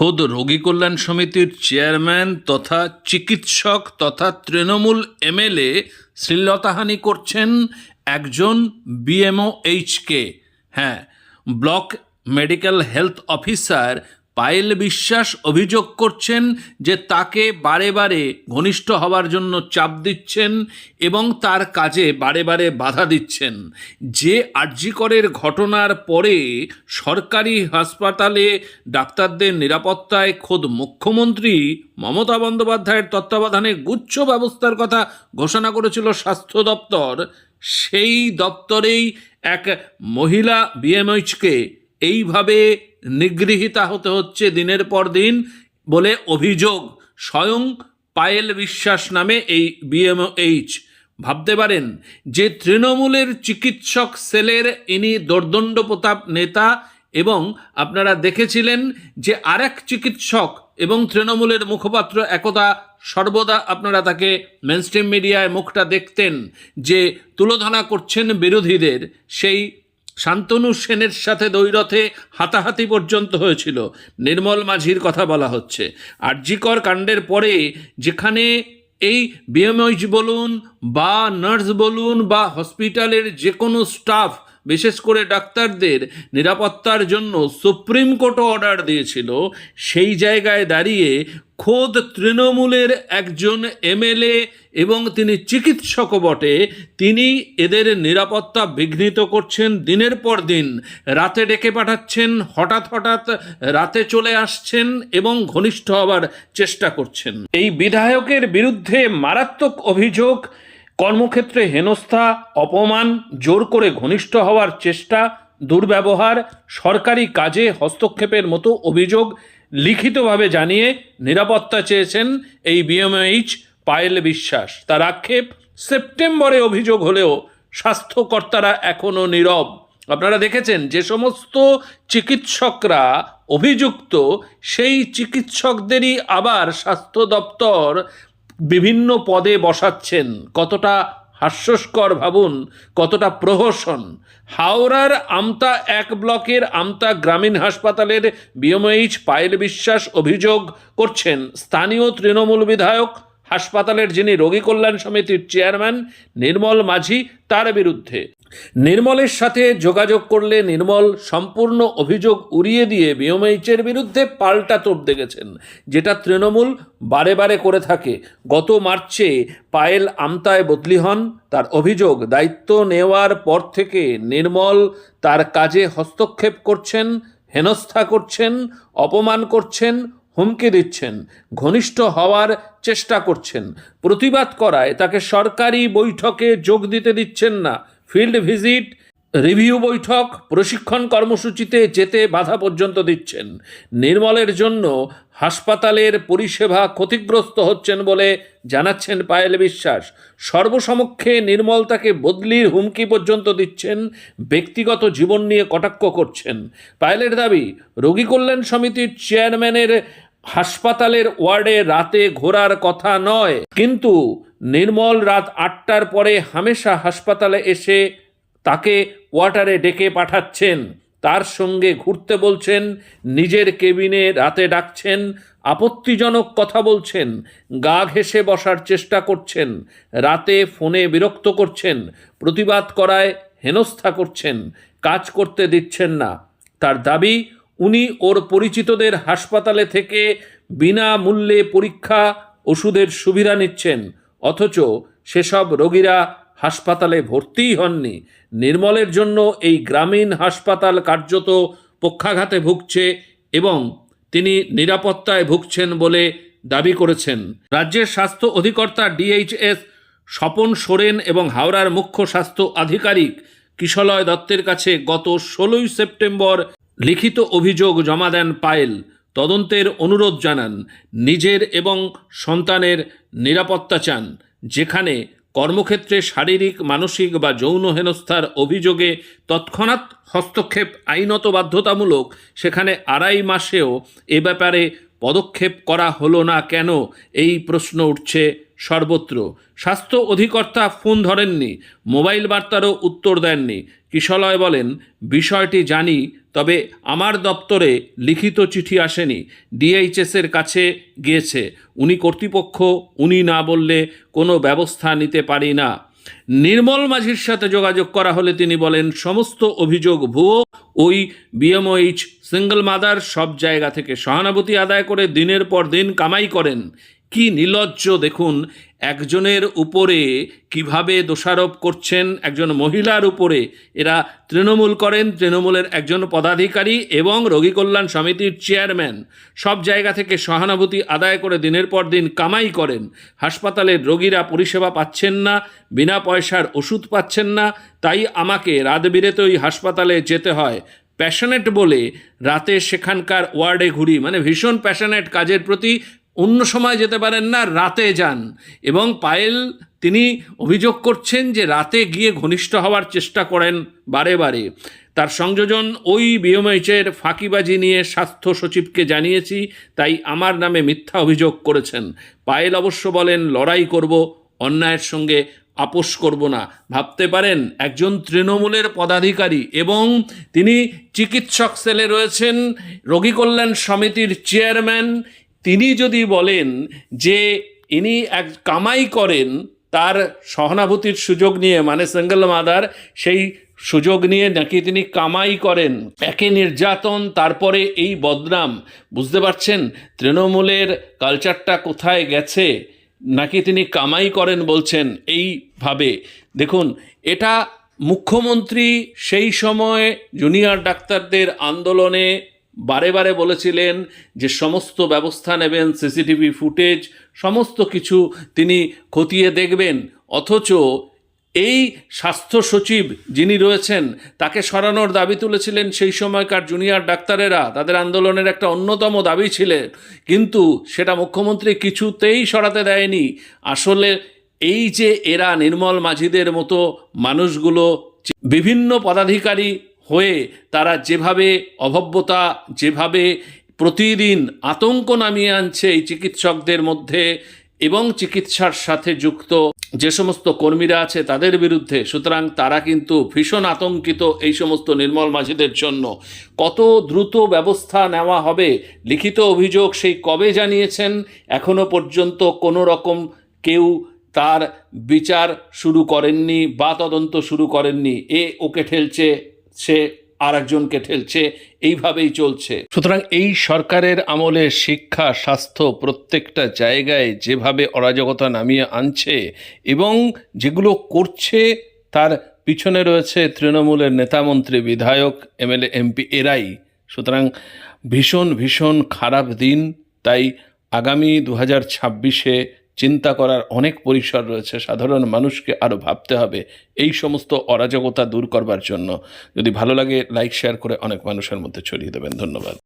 খোদ রোগী কল্যাণ সমিতির চেয়ারম্যান তথা চিকিৎসক তথা তৃণমূল এমএলএ শ্লীলতাহানি করছেন একজন বিএমওএইচকে। হ্যাঁ block medical health officer Payel Biswas অভিযোগ করছেন যে তাকে বারে বারে ঘনিষ্ঠ হওয়ার জন্য চাপ দিচ্ছেন এবং তার কাজে বারে বারে বাধা দিচ্ছেন। যে আর্যিকরের ঘটনার পরে সরকারি হাসপাতালে ডাক্তারদের নিরাপত্তায় খোদ মুখ্যমন্ত্রী মমতা বন্দ্যোপাধ্যায়ের তত্ত্বাবধানে গুচ্ছ ব্যবস্থার কথা ঘোষণা করেছিল স্বাস্থ্য দপ্তর, সেই দপ্তরেই এক মহিলা বিএমএইচকে এইভাবে নিগৃহীতা হতে হচ্ছে দিনের পর দিন বলে অভিযোগ। স্বয়ং পায়েল বিশ্বাস নামে এই বিএমএইচ ভাবতে পারেন যে তৃণমূলের চিকিৎসক সেলের ইনি দর্দণ্ড প্রতাপ নেতা এবং আপনারা দেখেছিলেন যে আরেক চিকিৎসক এবং তৃণমূলের মুখপাত্র একদা সর্বদা আপনারা তাকে মেনস্ট্রিম মিডিয়ায় মুখটা দেখতেন যে তুলোধনা করছেন বিরোধীদের, সেই শান্তনু সেনের সাথে দৈরথে হাতাহাতি পর্যন্ত হয়েছিল। নির্মল মাঝির কথা বলা হচ্ছে। আরজিকর কাণ্ডের পরে যেখানে এই বিএমএইচ বলুন বা নার্স বলুন বা হসপিটালের যে কোনো স্টাফ, বিশেষ করে ডাক্তারদের নিরাপত্তার জন্য সুপ্রিম কোর্টও অর্ডার দিয়েছিল, সেই জায়গায় দাঁড়িয়ে খোদ তৃণমূলের একজন এমএলএ এবং তিনি চিকিৎসকও বটে, তিনি এদের নিরাপত্তা বিঘ্নিত করছেন দিনের পর দিন। রাতে ডেকে পাঠাচ্ছেন, হঠাৎ হঠাৎ রাতে চলে আসছেন এবং ঘনিষ্ঠ হবার চেষ্টা করছেন। এই বিধায়কের বিরুদ্ধে মারাত্মক অভিযোগ, কর্মক্ষেত্রে হেনস্থা, অপমান, জোর করে ঘনিষ্ঠ হওয়ার চেষ্টা, দুর্ব্যবহার, সরকারি কাজে হস্তক্ষেপের মতো অভিযোগ লিখিতভাবে জানিয়ে নিরাপত্তা চেয়েছেন এই বিএমএইচ পায়েল বিশ্বাস। তার আক্ষেপ, সেপ্টেম্বরে অভিযোগ হলেও স্বাস্থ্যকর্তারা এখনও নীরব। আপনারা দেখেছেন যে সমস্ত চিকিৎসকরা অভিযুক্ত, সেই চিকিৎসকদেরই আবার স্বাস্থ্য দপ্তর বিভিন্ন পদে বসাচ্ছেন। কতটা হাস্যস্কর ভাবুন, কতটা প্রহসন। হাওড়ার আমতা এক ব্লকের আমতা গ্রামীণ হাসপাতালের বিএমএইচ পায়েল বিশ্বাস অভিযোগ করছেন, স্থানীয় তৃণমূল বিধায়ক, হাসপাতালের যিনি রোগী কল্যাণ সমিতির চেয়ারম্যান, নির্মল মাঝি তার বিরুদ্ধে। নির্মলের সাথে যোগাযোগ করলে নির্মল সম্পূর্ণ অভিযোগ উড়িয়ে দিয়ে বিএমএইচের বিরুদ্ধে পাল্টা তোপ দেখেছেন, যেটা তৃণমূল বারে বারে করে থাকে। গত মার্চে পায়েল আমতায় বদলি হন। তার অভিযোগ দায়িত্ব নেওয়ার পর থেকে নির্মল তার কাজে হস্তক্ষেপ করছেন, হেনস্থা করছেন, অপমান করছেন, হুমকি দিচ্ছেন, ঘনিষ্ঠ হওয়ার চেষ্টা করছেন। প্রতিবাদ করায় তাকে সরকারি বৈঠকে যোগ দিতে দিচ্ছেন না। ফিল্ড ভিজিট, রিভিউ বৈঠক, প্রশিক্ষণ কর্মসূচিতে যেতে বাধা পর্যন্ত দিচ্ছেন। নির্মলের জন্য হাসপাতালের পরিষেবা ক্ষতিগ্রস্ত হচ্ছেন বলে জানাচ্ছেন পায়েল বিশ্বাস। সর্বসমক্ষে নির্মল তাকে বদলির হুমকি পর্যন্ত দিচ্ছেন, ব্যক্তিগত জীবন নিয়ে কটাক্ষ করছেন। পায়েলের দাবি, রোগী কল্যাণ সমিতির চেয়ারম্যানের হাসপাতালের ওয়ার্ডে রাতে ঘোরার কথা নয়। কিন্তু নির্মল রাত আটটার পরে হামেশা হাসপাতালে এসে তাকে কোয়ার্টারে ডেকে পাঠাচ্ছেন। তার সঙ্গে ঘুরতে বলছেন, নিজের কেবিনে রাতে ডাকছেন, আপত্তিজনক কথা বলছেন, গা ঘেঁষে বসার চেষ্টা করছেন, রাতে ফোনে বিরক্ত করছেন, প্রতিবাদ করায় হেনস্থা করছেন, কাজ করতে দিচ্ছেন না। তার দাবি উনি ওর পরিচিতদের হাসপাতালে থেকে বিনামূল্যে পরীক্ষা, ওষুধের সুবিধা নিচ্ছেন। অথচ সেসব রোগীরা হাসপাতালে ভর্তিই হননি। নির্মলের জন্য এই গ্রামীণ হাসপাতাল কার্যত পক্ষাঘাতে ভুগছে এবং তিনি নিরাপত্তায় ভুগছেন বলে দাবি করেছেন। রাজ্যের স্বাস্থ্য অধিকর্তা ডিএইচএস স্বপন সোরেন এবং হাওড়ার মুখ্য স্বাস্থ্য আধিকারিক কিশলয় দত্তের কাছে গত ষোলোই সেপ্টেম্বর লিখিত অভিযোগ জমা দেন পায়েল। তদন্তের অনুরোধ জানান, নিজের এবং সন্তানের নিরাপত্তা চান, যেখানে কর্মক্ষেত্রে শারীরিক, মানসিক বা যৌন হেনস্থার অভিযোগে তৎক্ষণাৎ হস্তক্ষেপ আইনত বাধ্যতামূলক, সেখানে আড়াই মাসেও এ ব্যাপারে পদক্ষেপ করা হলো না কেন? এই প্রশ্ন উঠছে সর্বত্র। স্বাস্থ্য অধিকর্তা ফোন ধরেননি, মোবাইল বার্তারও উত্তর দেননি। কিশলয় বলেন, বিষয়টি জানি, তবে আমার দপ্তরে লিখিত চিঠি আসেনি। ডিএইচএসের কাছে গিয়েছে। উনি কর্তৃপক্ষ, উনি না বললে কোনো ব্যবস্থা নিতে পারি না। নির্মল মাঝির সাথে যোগাযোগ করা হলে তিনি বলেন, সমস্ত অভিযোগ ভুয়ো। ওই বিএমওইচ সিঙ্গল মাদার সব জায়গা থেকে সহানুভূতি আদায় করে দিনের পর দিন কামাই করেন। কি নির্লজ্জ দেখুন। একজনের উপরে কীভাবে দোষারোপ করছেন একজন মহিলার উপরে, এরা তৃণমূল করেন, তৃণমূলের একজন পদাধিকারী এবং রোগী কল্যাণ সমিতির চেয়ারম্যান। সব জায়গা থেকে সহানুভূতি আদায় করে দিনের পর দিন কামাই করেন। হাসপাতালের রোগীরা পরিষেবা পাচ্ছেন না, বিনা পয়সার ওষুধ পাচ্ছেন না, তাই আমাকে রাত বিরেতেই হাসপাতালে যেতে হয়। প্যাশনেট বলে রাতে সেখানকার ওয়ার্ডে ঘুরি মানে ভীষণ প্যাশনেট কাজের প্রতি অন্য সময় যেতে পারেন না, রাতে যান। এবং পায়েল, তিনি অভিযোগ করছেন যে রাতে গিয়ে ঘনিষ্ঠ হওয়ার চেষ্টা করেন বারে বারে। তার সংযোজন ওই বিএমএইচের ফাঁকিবাজি নিয়ে স্বাস্থ্য সচিবকে জানিয়েছি, তাই আমার নামে মিথ্যা অভিযোগ করেছেন। পায়েল অবশ্য বলেন, লড়াই করব, অন্যায়ের সঙ্গে আপোষ করব না। ভাবতে পারেন, একজন তৃণমূলের পদাধিকারী এবং তিনি চিকিৎসক সেলে রয়েছেন। রোগী কল্যাণ সমিতির চেয়ারম্যান তিনি যদি বলেন যে ইনি এক কামাই করেন, তার সহানুভূতির সুযোগ নিয়ে মানে সিঙ্গেল মাদার, সেই সুযোগ নিয়ে নাকি তিনি কামাই করেন? একে নির্যাতন, তারপরে এই বদনাম। বুঝতে পারছেন? তৃণমূলের কালচারটা কোথায় গেছে? নাকি তিনি কামাই করেন বলছেন এইভাবে? দেখুন, এটা মুখ্যমন্ত্রী সেই সময় জুনিয়র ডাক্তারদের আন্দোলনে বারে বারে বলেছিলেন যে সমস্ত ব্যবস্থা নেবেন, সিসিটিভি ফুটেজ, সমস্ত কিছু তিনি খতিয়ে দেখবেন। অথচ এই স্বাস্থ্য সচিব যিনি রয়েছেন, তাকে সরানোর দাবি তুলেছিলেন সেই সময়কার জুনিয়র ডাক্তারেরা। তাদের আন্দোলনের একটা অন্যতম দাবি ছিলেন। কিন্তু সেটা মুখ্যমন্ত্রী কিছুতেই সরাতে দেয়নি। আসলে এই যে এরা নির্মল মাঝিদের মতো মানুষগুলো, বিভিন্ন পদাধিকারী হয়ে তারা যেভাবে অভব্যতা, যেভাবে প্রতিদিন আতঙ্ক নামিয়ে আনছে এই চিকিৎসকদের মধ্যে এবং চিকিৎসার সাথে যুক্ত যে সমস্ত কর্মীরা আছে তাদের বিরুদ্ধে, সুতরাং তারা কিন্তু ভীষণ আতঙ্কিত এই সমস্ত নির্মল মাঝিদের জন্য। কত দ্রুত ব্যবস্থা নেওয়া হবে? লিখিত অভিযোগ সেই কবে জানিয়েছেন? এখনও পর্যন্ত কোনো রকম কেউ তার বিচার শুরু করেননি বা তদন্ত শুরু করেননি। এ ওকে ঠেলছে সে আর একজনকে ঠেলছে, এইভাবেই চলছে। সুতরাং এই সরকারের আমলে শিক্ষা, স্বাস্থ্য প্রত্যেকটা জায়গায় যেভাবে অরাজকতা নামিয়ে আনছে এবং যেগুলো করছে, তার পিছনে রয়েছে তৃণমূলের নেতামন্ত্রী বিধায়ক, এমএলএ, এমপি এরাই। সুতরাং ভীষণ ভীষণ খারাপ দিন। তাই আগামী দু হাজার ছাব্বিশে চিন্তা করার অনেক পরিসর রয়েছে। সাধারণ মানুষকে আরও ভাবতে হবে এই সমস্ত অরাজকতা দূর করবার জন্য। যদি ভালো লাগে লাইক শেয়ার করে অনেক মানুষের মধ্যে ছড়িয়ে দেবেন। ধন্যবাদ।